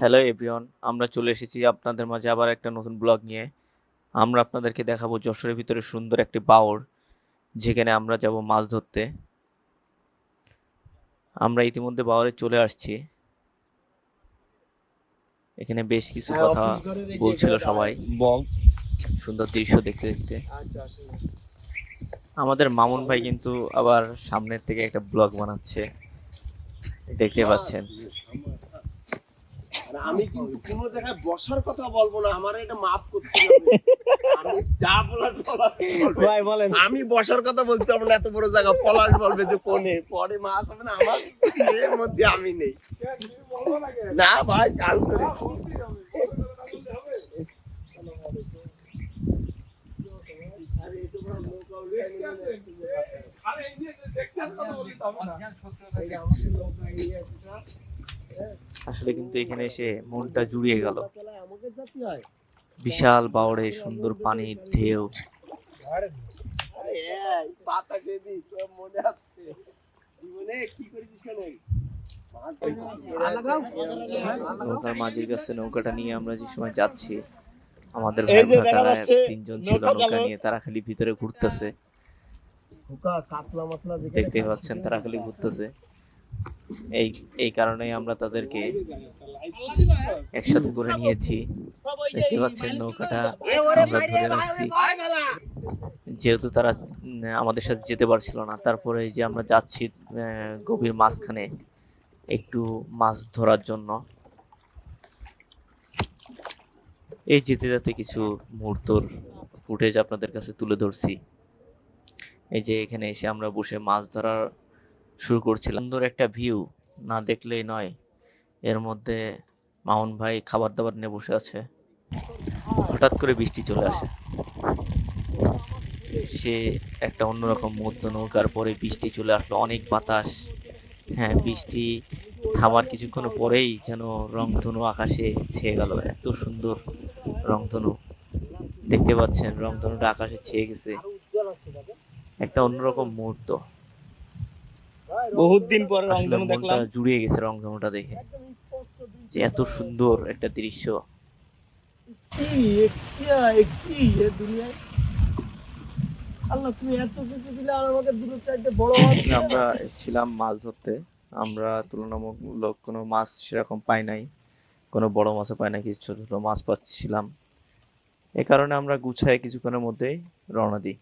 Hello এভিয়ন আমরা চলে এসেছি আপনাদের মাঝে আবার একটা নতুন ব্লগ নিয়ে। আমরা আপনাদেরকে দেখাবো যশোরের ভিতরে সুন্দর একটি বাওর যেখানে আমরা যাব মাছ ধরতে। আমরা ইতিমধ্যে বাওরে চলে আসছি। এখানে বেশ কিছু কথা বলছিল সবাই। সুন্দর দৃশ্য দেখতে দেখতে। আচ্ছা আমাদের মামুন ভাই কিন্তু আবার সামনের থেকে একটা ব্লগ বানাচ্ছে। দেখতে পাচ্ছেন। আর আমি কিন্তু কোনো জায়গায় বসার কথা বলব না আমার এটা মাফ করতে আমি যা বলার ভাই বলেন। আমি বসার কথা বলতে পারব না এত বড় জায়গা পলাশ বলবে যে কোনে পরে মাছ হবে না আমার এর মধ্যে আমি নেই। না ভাই কাল করেছি আসলে কিন্তু এখানে এসে মনটা জুড়িয়ে গেল। বিশাল বাওড়ে সুন্দর পানির ঢেউ। মনে নৌকার মাঝির কাছে নৌকাটা নিয়ে আমরা যে সময় যাচ্ছি আমাদের এই ভাই যে ভ্রাতারা দেখা যাচ্ছে তিনজন ছিল নৌকা নিয়ে তারা খালি ভিতরে ঘুরতেছে। দেখতে পাচ্ছেন তারা খালি ঘুরতেছে। এই এই কারণেই আমরা তাদেরকে একসাথে করে নিয়েছি। দেখতে পাচ্ছেন নৌকাটা আমরা ধরে রাখছি। যেহেতু তারা আমাদের সাথে যেতে পারছিল না তারপরে এই যে আমরা যাচ্ছি গভীর মাঝখানে একটু মাছ ধরার জন্য। এই যেতে যেতে কিছু মুহূর্তর ফুটেজ আপনাদের কাছে তুলে ধরছি। এই যে এখানে এসে আমরা বসে মাছ ধরা শুরু করছিলাম। সুন্দর একটা ভিউ না দেখলেই নয়। এর মধ্যে মামুন ভাই খাবার দাবার নিয়ে বসে আছে। হঠাৎ করে বৃষ্টি চলে আসে। সে একটা অন্যরকম মুহূর্ত নৌকার পরে বৃষ্টি চলে আসলো। অনেক বাতাস। হ্যাঁ বৃষ্টি থামার কিছুক্ষণ পরেই যেন রংধনু আকাশে ছেয়ে গেল। এত সুন্দর রংধনু। দেখতে পাচ্ছেন, রংধনুটা আকাশে ছেয়ে গেছে। একটা অন্যরকম মুহূর্ত। বহুত দিন পরে রংধনু মনটা দেখলাম। জুড়িয়ে গেছে রংধনুটা দেখে। যে এত সুন্দর একটা দৃশ্য। কি এ কিয়া এ দুনিয়ায়। আল্লাহ তুমি এত কিছু দিলে আর আমাকে দুটো চারটে বড় মাছ আমরা ছিলাম মাছ ধরতে। আমরা তুলনামূলক কোনো মাছ সেরকম পাই নাই। কোনো বড় মাছও পাই নাই কিছু ছোট ছোট মাছ পাচ্ছিলাম। এ কারণে আমরা গুছাই কিছুক্ষণের মধ্যেই রওনা দিই।